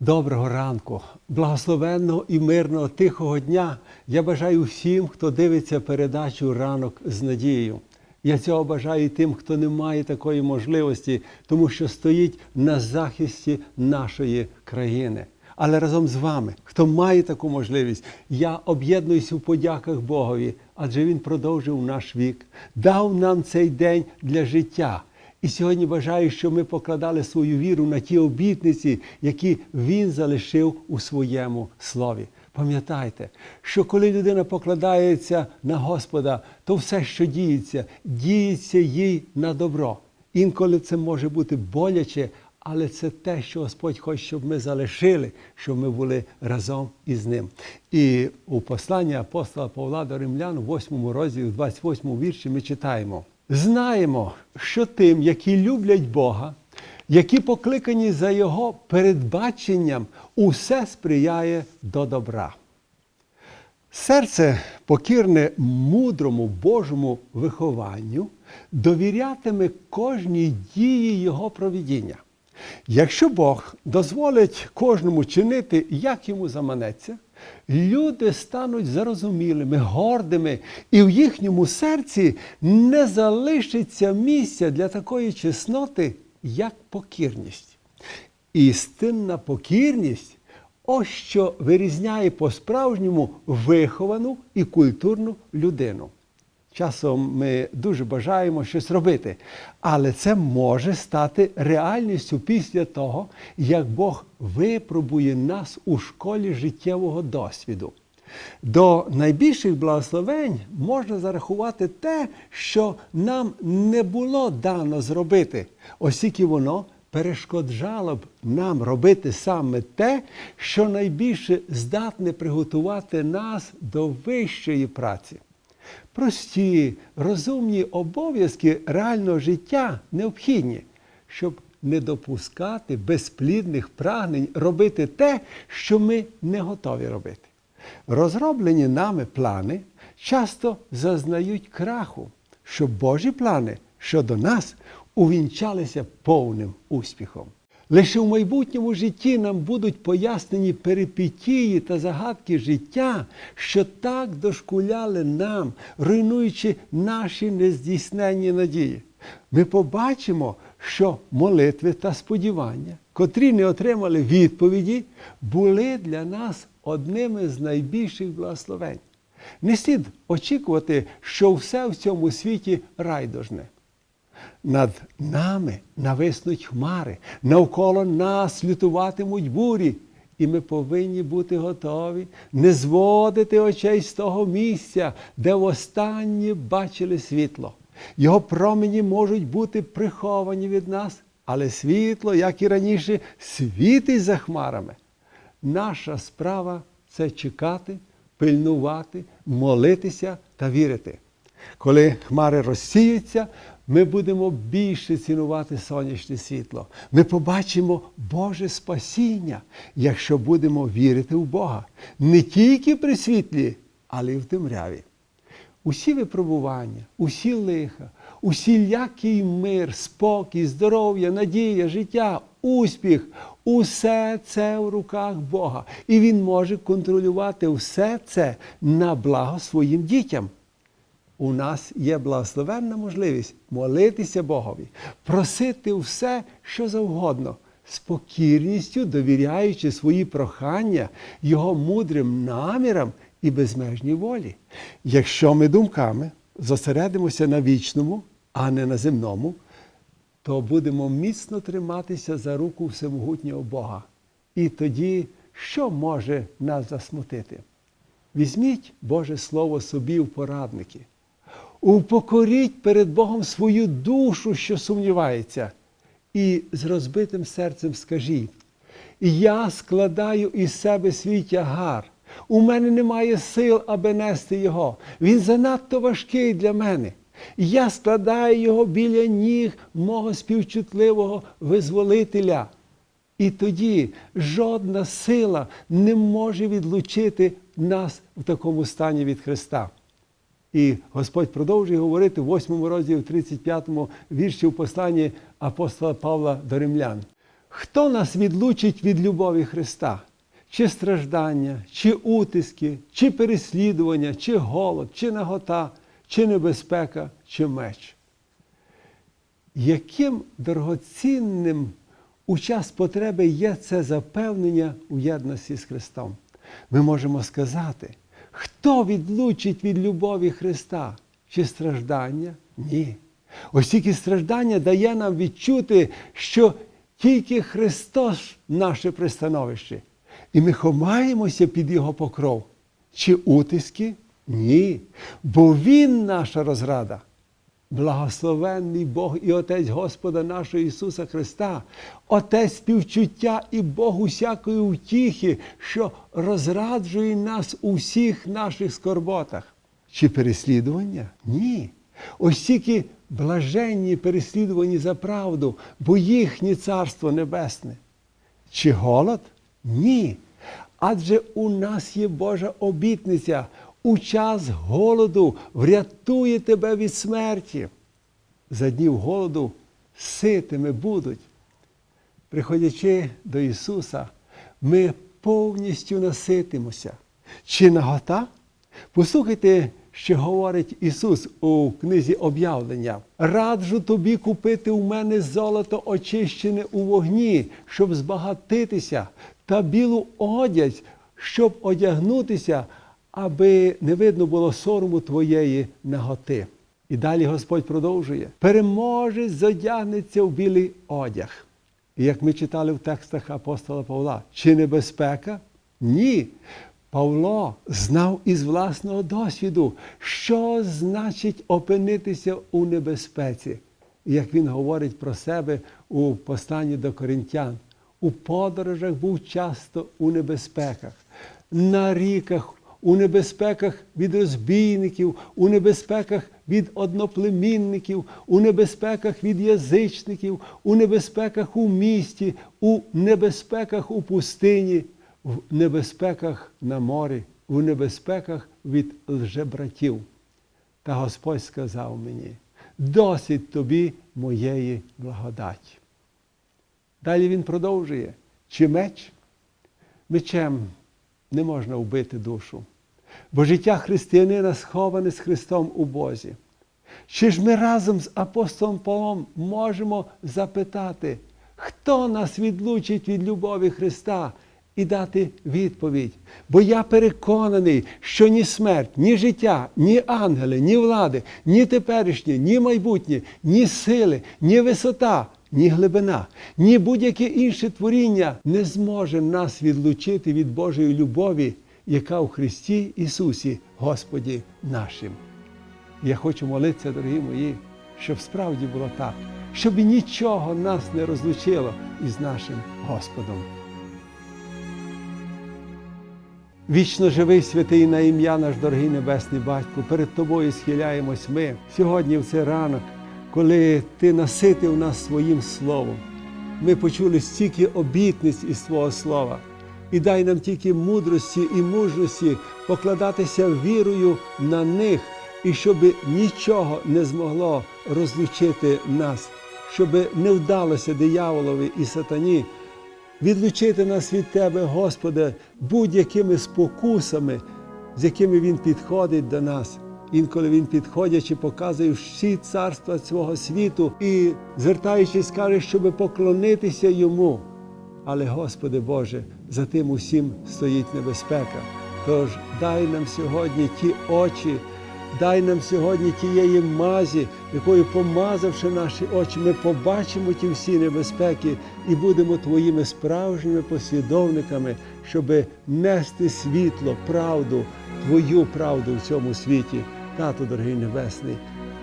Доброго ранку, благословенного і мирного тихого дня. Я бажаю всім, хто дивиться передачу ранок з надією. Я цього бажаю і тим, хто не має такої можливості, тому що стоїть на захисті нашої країни. Але разом з вами, хто має таку можливість, я об'єднуюся в подяках Богові, адже Він продовжив наш вік, дав нам цей день для життя. І сьогодні бажаю, щоб ми покладали свою віру на ті обітниці, які він залишив у своєму слові. Пам'ятайте, що коли людина покладається на Господа, то все, що діється, діється їй на добро. Інколи це може бути боляче, але це те, що Господь хоче, щоб ми залишили, щоб ми були разом із ним. І у посланні апостола Павла до Римлян, у 8 розділі, 28 вірші, ми читаємо. Знаємо, що тим, які люблять Бога, які покликані за Його передбаченням, усе сприяє до добра. Серце, покірне мудрому Божому вихованню, довірятиме кожній дії Його провідіння. Якщо Бог дозволить кожному чинити, як йому заманеться, люди стануть зарозумілими, гордими, і в їхньому серці не залишиться місця для такої чесноти, як покірність. Істинна покірність ось що вирізняє по-справжньому виховану і культурну людину. Часом ми дуже бажаємо щось робити, але це може стати реальністю після того, як Бог випробує нас у школі життєвого досвіду. До найбільших благословень можна зарахувати те, що нам не було дано зробити, оскільки воно перешкоджало б нам робити саме те, що найбільше здатне приготувати нас до вищої праці. Прості, розумні обов'язки реального життя необхідні, щоб не допускати безплідних прагнень робити те, що ми не готові робити. Розроблені нами плани часто зазнають краху, щоб Божі плани щодо нас увінчалися повним успіхом. Лише в майбутньому житті нам будуть пояснені перипетії та загадки життя, що так дошкуляли нам, руйнуючи наші нездійсненні надії. Ми побачимо, що молитви та сподівання, котрі не отримали відповіді, були для нас одними з найбільших благословень. Не слід очікувати, що все в цьому світі райдужне. Над нами нависнуть хмари, навколо нас лютуватимуть бурі, і ми повинні бути готові не зводити очей з того місця, де востаннє бачили світло. Його промені можуть бути приховані від нас, але світло, як і раніше, світить за хмарами. Наша справа це чекати, пильнувати, молитися та вірити. Коли хмари розсіються, ми будемо більше цінувати сонячне світло. Ми побачимо Боже спасіння, якщо будемо вірити в Бога не тільки при світлі, але й в темряві. Усі випробування, усі лиха, усілякий мир, спокій, здоров'я, надія, життя, успіх усе це в руках Бога. І Він може контролювати все це на благо своїм дітям у нас є благословенна можливість молитися Богові, просити все, що завгодно, з покірністю довіряючи свої прохання Його мудрим намірам і безмежній волі. Якщо ми думками зосередимося на вічному, а не на земному, то будемо міцно триматися за руку всемогутнього Бога. І тоді, що може нас засмутити? Візьміть Боже Слово собі в порадники. Упокоріть перед Богом свою душу, що сумнівається, і з розбитим серцем скажіть: Я складаю із себе свій тягар. У мене немає сил, аби нести його. Він занадто важкий для мене. Я складаю його біля ніг мого співчутливого визволителя. І тоді жодна сила не може відлучити нас в такому стані від Христа. І Господь продовжує говорити в 8 розділі, в 35 вірші у посланні апостола Павла до римлян. Хто нас відлучить від любові Христа? Чи страждання, чи утиски, чи переслідування, чи голод, чи нагота, чи небезпека, чи меч? Яким дорогоцінним у час потреби є це запевнення у єдності з Христом? Ми можемо сказати, хто відлучить від любові Христа? Чи страждання? Ні. Ось тільки страждання дає нам відчути, що тільки Христос наше пристановище. І ми ховаємося під Його покров. Чи утиски? Ні. Бо Він наша розрада. Благословенний Бог і Отець Господа нашого Ісуса Христа, Отець співчуття і Бог усякої утіхи, що розраджує нас у всіх наших скорботах. Чи переслідування? Ні. Ось тільки блаженні переслідувані за правду, бо їхнє Царство Небесне. Чи голод? Ні. Адже у нас є Божа обітниця. У час голоду врятує тебе від смерті. За днів голоду ситими будуть. Приходячи до Ісуса, ми повністю наситимося. Чи нагота? Послухайте, що говорить Ісус у книзі об'явлення. Раджу тобі купити у мене золото очищене у вогні, щоб збагатитися, та білу одязь, щоб одягнутися, аби не видно було сорому твоєї наготи. І далі Господь продовжує: переможець задягнеться в білий одяг. І як ми читали в текстах апостола Павла, чи небезпека? Ні. Павло знав із власного досвіду, що значить опинитися у небезпеці. Як він говорить про себе у посланні до коринтян, у подорожах був часто у небезпеках, на ріках, у небезпеках від розбійників, у небезпеках від одноплемінників, у небезпеках від язичників, у небезпеках у місті, у небезпеках у пустині, в небезпеках на морі, у небезпеках від лжебратів. Та Господь сказав мені: досить тобі моєї благодаті. Далі він продовжує, чи меч? Мечем не можна вбити душу, бо життя християнина сховане з Христом у Бозі. Чи ж ми разом з апостолом Павлом можемо запитати, хто нас відлучить від любові Христа і дати відповідь? Бо я переконаний, що ні смерть, ні життя, ні ангели, ні влади, ні теперішнє, ні майбутнє, ні сили, ні висота, ні глибина, ні будь-яке інше творіння не зможе нас відлучити від Божої любові, яка у Христі Ісусі, Господі нашим. Я хочу молитися, дорогі мої, щоб справді було так, щоб нічого нас не розлучило із нашим Господом. Вічно живий святий на ім'я наш дорогий Небесний Батько, перед Тобою схиляємось ми сьогодні в цей ранок, коли Ти наситив нас своїм словом. Ми почули стільки обітниць із Твого Слова. І дай нам тільки мудрості і мужності покладатися вірою на них, і щоб нічого не змогло розлучити нас, щоб не вдалося дияволові і сатані відлучити нас від Тебе, Господи, будь-якими спокусами, з якими Він підходить до нас. Інколи він, підходячи, показує всі царства цього світу і, звертаючись, каже, щоб поклонитися йому. Але, Господи Боже, за тим усім стоїть небезпека. Тож дай нам сьогодні ті очі, дай нам сьогодні тієї мазі, якою помазавши наші очі, ми побачимо ті всі небезпеки і будемо Твоїми справжніми послідовниками, щоб нести світло, правду, Твою правду в цьому світі. Тату, дорогий Небесний,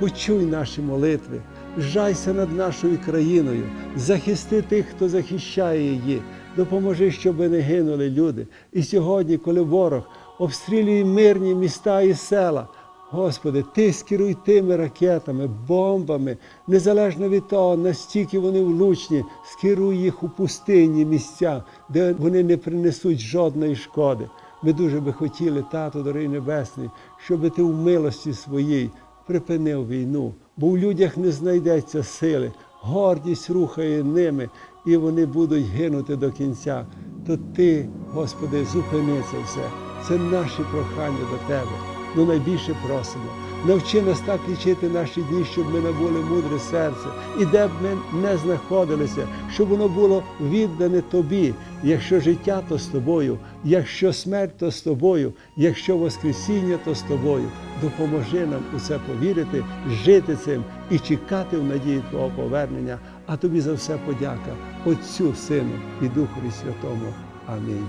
почуй наші молитви, жайся над нашою країною, захисти тих, хто захищає її, допоможи, щоб не гинули люди. І сьогодні, коли ворог обстрілює мирні міста і села, Господи, Ти скеруй тими ракетами, бомбами, незалежно від того, настільки вони влучні, скеруй їх у пустинні місця, де вони не принесуть жодної шкоди. Ми дуже би хотіли, Тато, дорогий Небесний, щоб ти в милості своїй припинив війну, бо в людях не знайдеться сили, гордість рухає ними, і вони будуть гинути до кінця, то Ти, Господи, зупини це все. Це наші прохання до Тебе. Ну найбільше просимо. Навчи нас так лічити наші дні, щоб ми набули мудре серце, і де б ми не знаходилися, щоб воно було віддане тобі. Якщо життя, то з тобою, якщо смерть, то з тобою, якщо Воскресіння, то з тобою. Допоможи нам у це повірити, жити цим і чекати в надії Твого повернення. А тобі за все подяка, Отцю, Сину і Духові Святому. Амінь.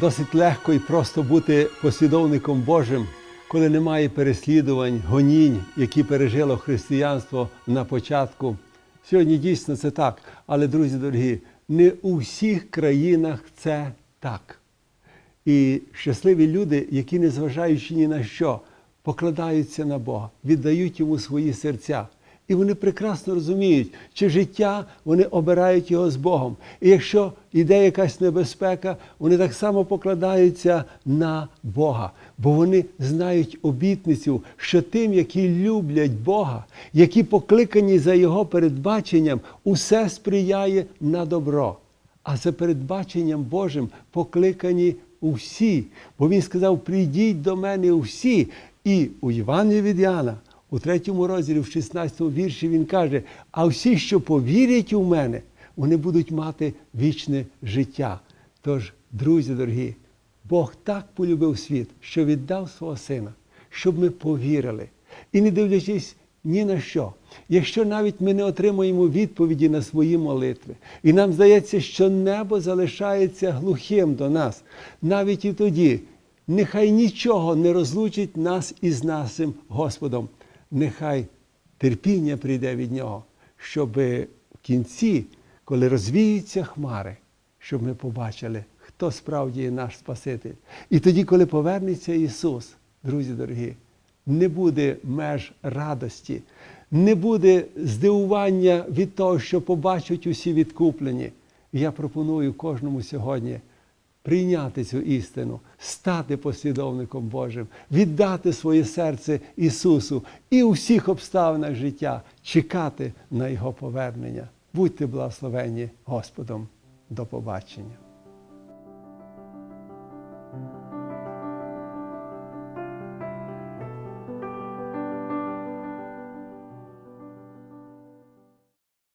Досить легко і просто бути послідовником Божим, коли немає переслідувань, гонінь, які пережило християнство на початку. Сьогодні дійсно це так. Але, друзі дорогі, не у всіх країнах це так. І щасливі люди, які, незважаючи ні на що, покладаються на Бога, віддають йому свої серця. І вони прекрасно розуміють, чи життя вони обирають його з Богом. І якщо йде якась небезпека, вони так само покладаються на Бога, бо вони знають обітницю, що тим, які люблять Бога, які покликані за Його передбаченням, усе сприяє на добро. А за передбаченням Божим покликані усі. Бо Він сказав: прийдіть до мене усі. І у Євангелії від Яна, у третьому розділі, в 16 вірші, він каже: а всі, що повірять у мене, вони будуть мати вічне життя. Тож, друзі дорогі, Бог так полюбив світ, що віддав свого сина, щоб ми повірили. І не дивлячись ні на що. Якщо навіть ми не отримуємо відповіді на свої молитви, і нам здається, що небо залишається глухим до нас, навіть і тоді, нехай нічого не розлучить нас із нашим Господом. Нехай терпіння прийде від Нього, щоб в кінці, коли розвіються хмари, щоб ми побачили, хто справді є наш Спаситель. І тоді, коли повернеться Ісус, друзі дорогі, не буде меж радості, не буде здивування від того, що побачать усі відкуплені. Я пропоную кожному сьогодні прийняти цю істину, стати послідовником Божим, віддати своє серце Ісусу і у всіх обставинах життя чекати на Його повернення. Будьте благословені Господом. До побачення.